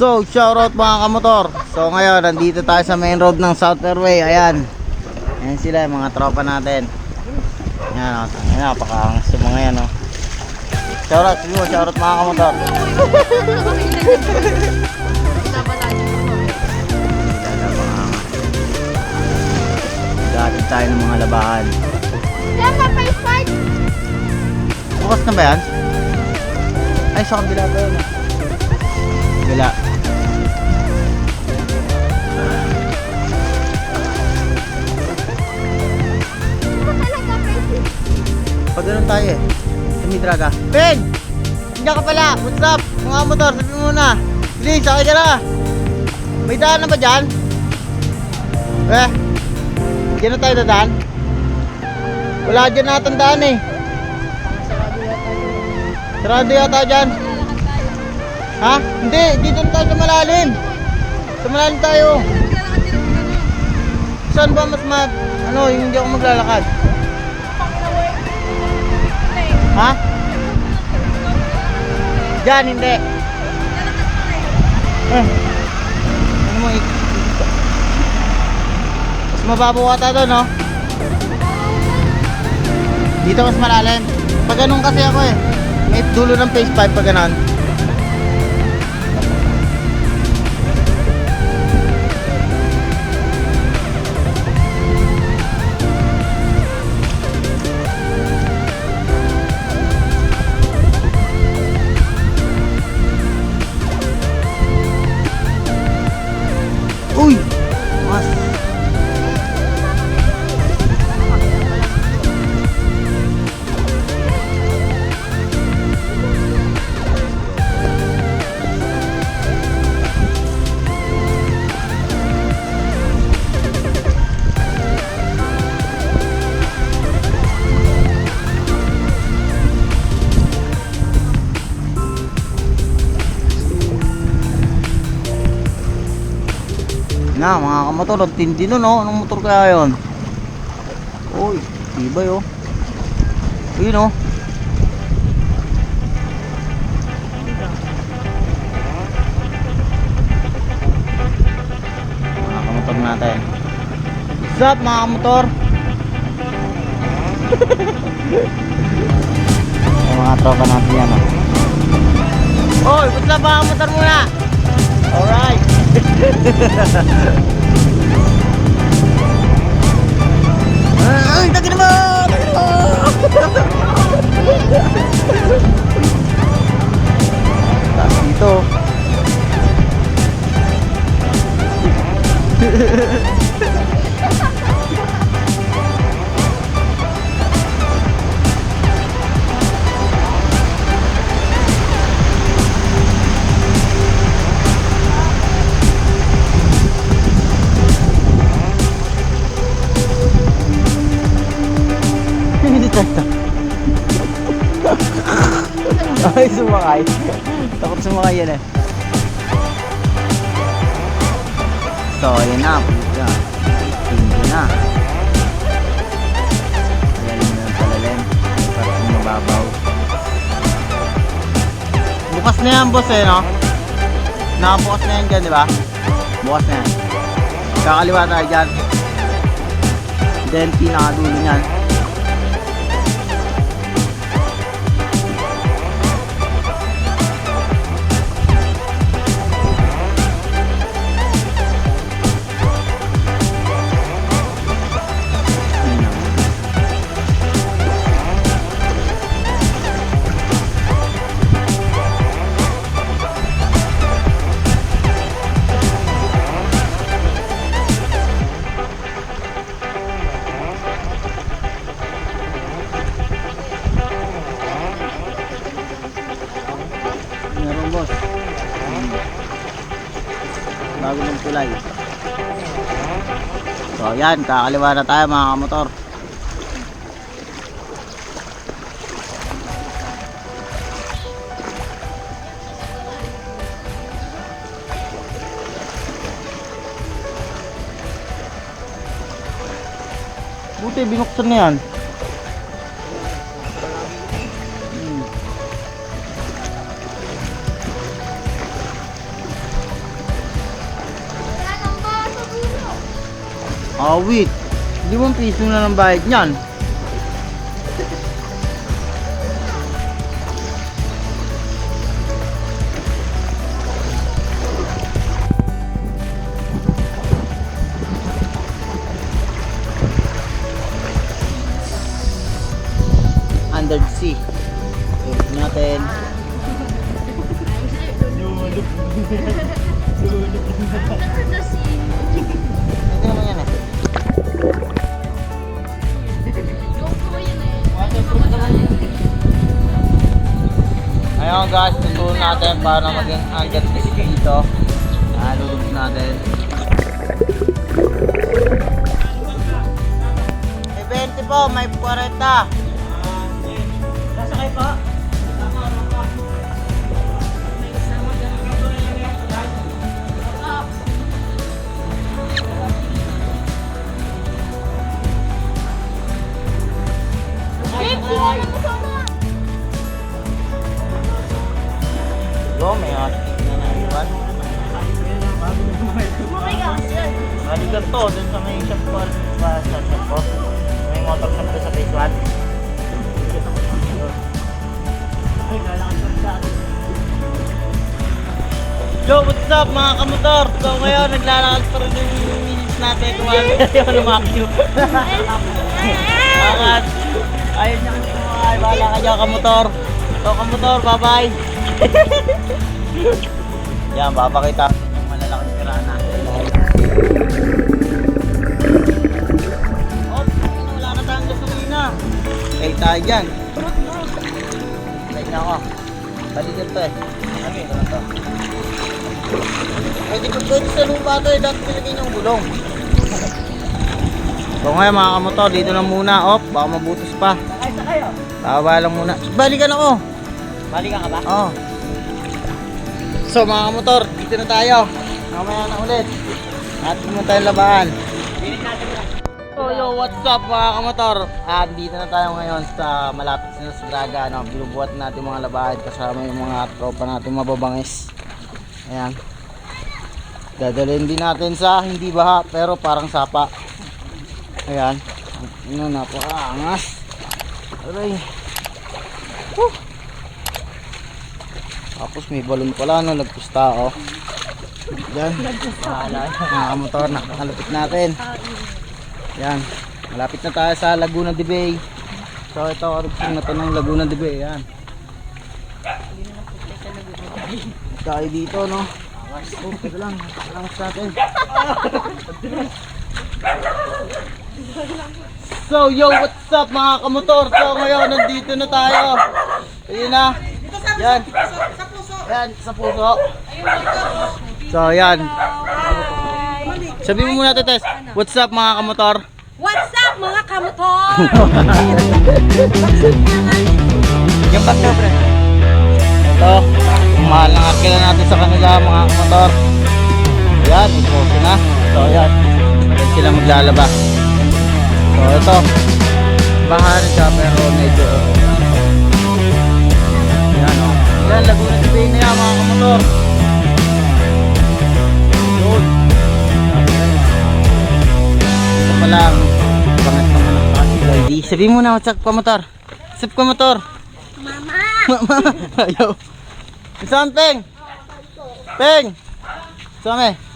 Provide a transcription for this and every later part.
So, shoutout mga kamotor. So, ngayon, nandito tayo sa main road ng South Fairway. Ayan. Ayan sila, mga tropa natin. Ayan, o. Ayan, napakaangas yung mga yan, o. Shoutout, sige mo, shoutout mga kamotor. Gatid tayo ng mga labahan. Bukas na ba yan? Ay, sa kabila ba yun? ah? Kabila. Pag ganun tayo eh. Tumitra ka. Ben! Nandiyan ka pala. What's up? Mga motor, sabi mo na. Please, sakay ka na. May daan na ba dyan? Eh? Diyan na tayo dadaan? Wala dyan natandaan eh. Sarado yata dyan. Ha? Hindi, dito na tayo sa malalim. Sa malalim tayo. Saan ba mas ma... Ano, yung hindi ako maglalakad? Ha? Diyan, hindi. Eh. Ano mo, ik- Mas mababaw ata doon, no? Dito mas malalim. Pag ganun kasi ako eh. May dulo ng face pipe pag ganun. Na, mga kamotor, ang tindi nun, oh. Anong motor kaya yun? Uy, tibay, oh. Yun, oh. Mga kamotor natin. What's up, mga kamotor? Mga tropa natin yan, oh. Oy, what's up, mga kamotor muna? Alright. Ay, tagay mo! Tagay mo! Tapos Ay, sumakay. Takot sumakay yan eh. So, ayan na. Puta. Hindi na. Palalim na ng palalim. Parang mababaw. Bukas na yan, boss eh, no? Nakabukas na yan dyan, di ba? Bukas na yan. Kakaliwa tayo dyan. Then, pinakadulo niyan. Bago ng tulay. So yan, kakaliwa na tayo mga kamotor. Buti binuksan na yan. Awit. Limang piso na ng bayad niyan. Under the sea. Tulog natin. Ito naman Ayun guys, tutulong natin para maging the sea dito. Ah, lulubog natin. May 20 po, may 40. Sasakay po? Yo, may atik na naiwan. Balikan to, dun sa may shop ko, sa shop ko. May motor shop ko sa phase 1. Yo, what's up mga kamotor? So ngayon, naglalakad pa rin yung minutes natin kung ano yung lumakyo. Bakit? Ayun niya kasi mga ay, bahala ka dyan kamotor. So kamotor, bye-bye. Yan, papakita ko yung malalaking kiraan natin. Oh, wala na tayong gasolina. Eh, tayo dyan. Tignan ko. Balikan to eh. Ano ito na to? Pwede ko pwede sa lupa to eh. Dati pinagay niyong gulong. So ngayon mga kamotor, dito na muna. Op, baka mabutos pa. Ay, sa kayo. Baba lang muna. Balikan ako. Balikan ka ba? Oo. So mga kamotor, dito na tayo. Mamaya na ulit. At pumunta yung labahan. So yo, what's up mga kamotor? Ah, dito na tayo ngayon sa malapit sa Nasgraga. Ano, binubuhat natin mga labahan kasama yung mga tropa natin mababangis. Ayan. Dadalhin din natin sa hindi baha pero parang sapa. Ayan. Ano, napakaangas. Aray. Woo! Tapos may balon pala no, nagpusta oh. Yan. Mga motor na nakalapit natin. Yan. Malapit na tayo sa Laguna de Bay. So ito karugtong na ng Laguna de Bay. Yan. Tayo dito no. Oh, teka lang. Langas natin. So yo, what's up mga kamotor? So ngayon nandito na tayo. Ayun na. Yan. Yan, sa puso. So yan. Sabi mo muna Tetes, what's up mga kamotor? What's up mga kamotor? Yung back na, pre. Ito, mahal ng arkila natin sa kanila mga motor. Yan, ito na. So yan, yan sila maglalaba. So ito, bahan siya pero medyo. Yan, Laguna de Bay na yan mga kamotor. Yun. Ito pa lang, pangat naman ang kasi. Sabihin mo na, what's up ka motor? What's up ka motor? Mama! Mama, ayaw. Saan, Peng? Peng! Saan eh?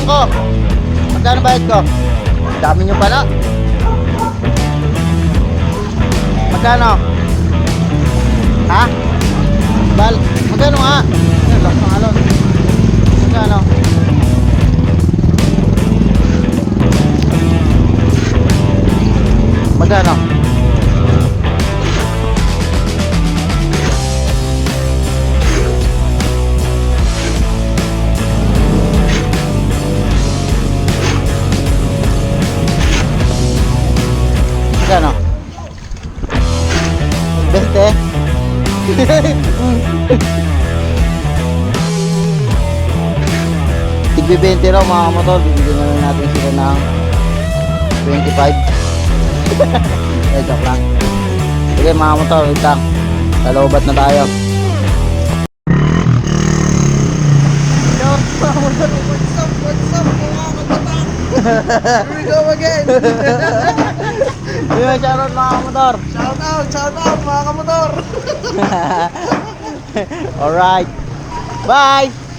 Magkano bayad ko? Dami nyo pala. Magkano? Ha? Bal, magkano nga? Ayun, lakas ng alon. Magkano? Magkano? Magkano? 20? Tigbi 20 raw mga kamotor, bibigyan na lang natin sila ng 25. eh, joke lang. Sige mga kamotor, wait lang. Kalobat na tayo. Here we go again. Yun, shoutout mga kamotor. shout out, shout out mga kamotor. Alright. Bye!